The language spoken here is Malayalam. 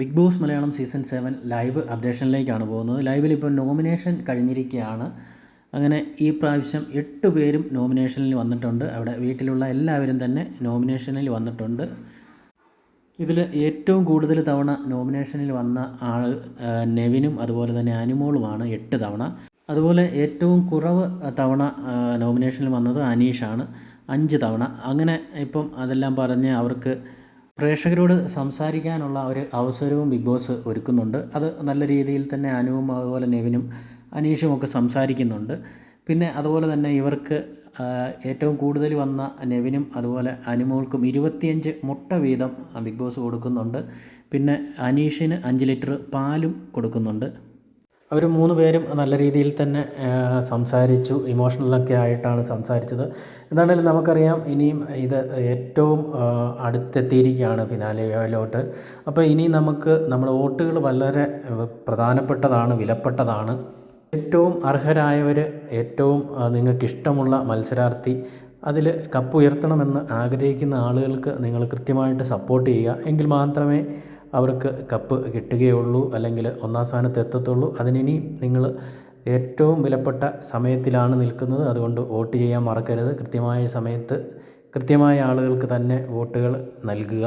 Big boss Malayalam season seven live അപ്ഡേഷനിലേക്കാണ് പോകുന്നത്. ലൈവിൽ ഇപ്പോൾ നോമിനേഷൻ കഴിഞ്ഞിരിക്കുകയാണ്. അങ്ങനെ ഈ പ്രാവശ്യം എട്ട് പേരും നോമിനേഷനിൽ വന്നിട്ടുണ്ട്. അവിടെ വീട്ടിലുള്ള എല്ലാവരും തന്നെ നോമിനേഷനിൽ വന്നിട്ടുണ്ട്. ഇതിൽ ഏറ്റവും കൂടുതൽ തവണ നോമിനേഷനിൽ വന്ന ആൾ നെവിനും അതുപോലെ തന്നെ അനുമോളുമാണ് എട്ട് തവണ. അതുപോലെ ഏറ്റവും കുറവ് തവണ നോമിനേഷനിൽ വന്നത് അനീഷാണ്. അഞ്ച് തവണ. അങ്ങനെ ഇപ്പം അതെല്ലാം പറഞ്ഞ് അവർക്ക് പ്രേക്ഷകരോട് സംസാരിക്കാനുള്ള ഒരു അവസരവും ബിഗ് ബോസ് ഒരുക്കുന്നുണ്ട്. അത് നല്ല രീതിയിൽ തന്നെ അനുവും അതുപോലെ നെവിനും അനീഷും ഒക്കെ സംസാരിക്കുന്നുണ്ട്. പിന്നെ അതുപോലെ തന്നെ ഇവർക്ക് ഏറ്റവും കൂടുതൽ വന്ന നെവിനും അതുപോലെ അനുമോൾക്കും ഇരുപത്തിയഞ്ച് മുട്ട വീതം ബിഗ് ബോസ് കൊടുക്കുന്നുണ്ട്. പിന്നെ അനീഷിന് അഞ്ച് ലിറ്റർ പാലും കൊടുക്കുന്നുണ്ട്. അവർ മൂന്ന് പേരും നല്ല രീതിയിൽ തന്നെ സംസാരിച്ചു. ഇമോഷണലൊക്കെ ആയിട്ടാണ് സംസാരിച്ചത്. എന്താണെങ്കിലും നമുക്കറിയാം ഇനിയും ഇത് ഏറ്റവും അടുത്തെത്തിയിരിക്കുകയാണ് ഫിനാലെയിലോട്ട്. അപ്പോൾ ഇനി നമുക്ക് നമ്മുടെ വോട്ടുകൾ വളരെ പ്രധാനപ്പെട്ടതാണ് വിലപ്പെട്ടതാണ്. ഏറ്റവും അർഹരായവർ ഏറ്റവും നിങ്ങൾക്ക് നിങ്ങൾക്കിഷ്ടമുള്ള മത്സരാർത്ഥി അതിൽ കപ്പ് ഉയർത്തണമെന്ന് ആഗ്രഹിക്കുന്ന ആളുകൾക്ക് നിങ്ങൾ കൃത്യമായിട്ട് സപ്പോർട്ട് ചെയ്യുക. എങ്കിൽ മാത്രമേ അവർക്ക് കപ്പ് കിട്ടുകയുള്ളൂ അല്ലെങ്കിൽ ഒന്നാം സ്ഥാനത്ത് എത്തത്തുള്ളൂ. അതിനി നിങ്ങൾ ഏറ്റവും വിലപ്പെട്ട സമയത്തിലാണ് നിൽക്കുന്നത്. അതുകൊണ്ട് വോട്ട് ചെയ്യാൻ മറക്കരുത്. കൃത്യമായ സമയത്ത് കൃത്യമായ ആളുകൾക്ക് തന്നെ വോട്ടുകൾ നൽകുക.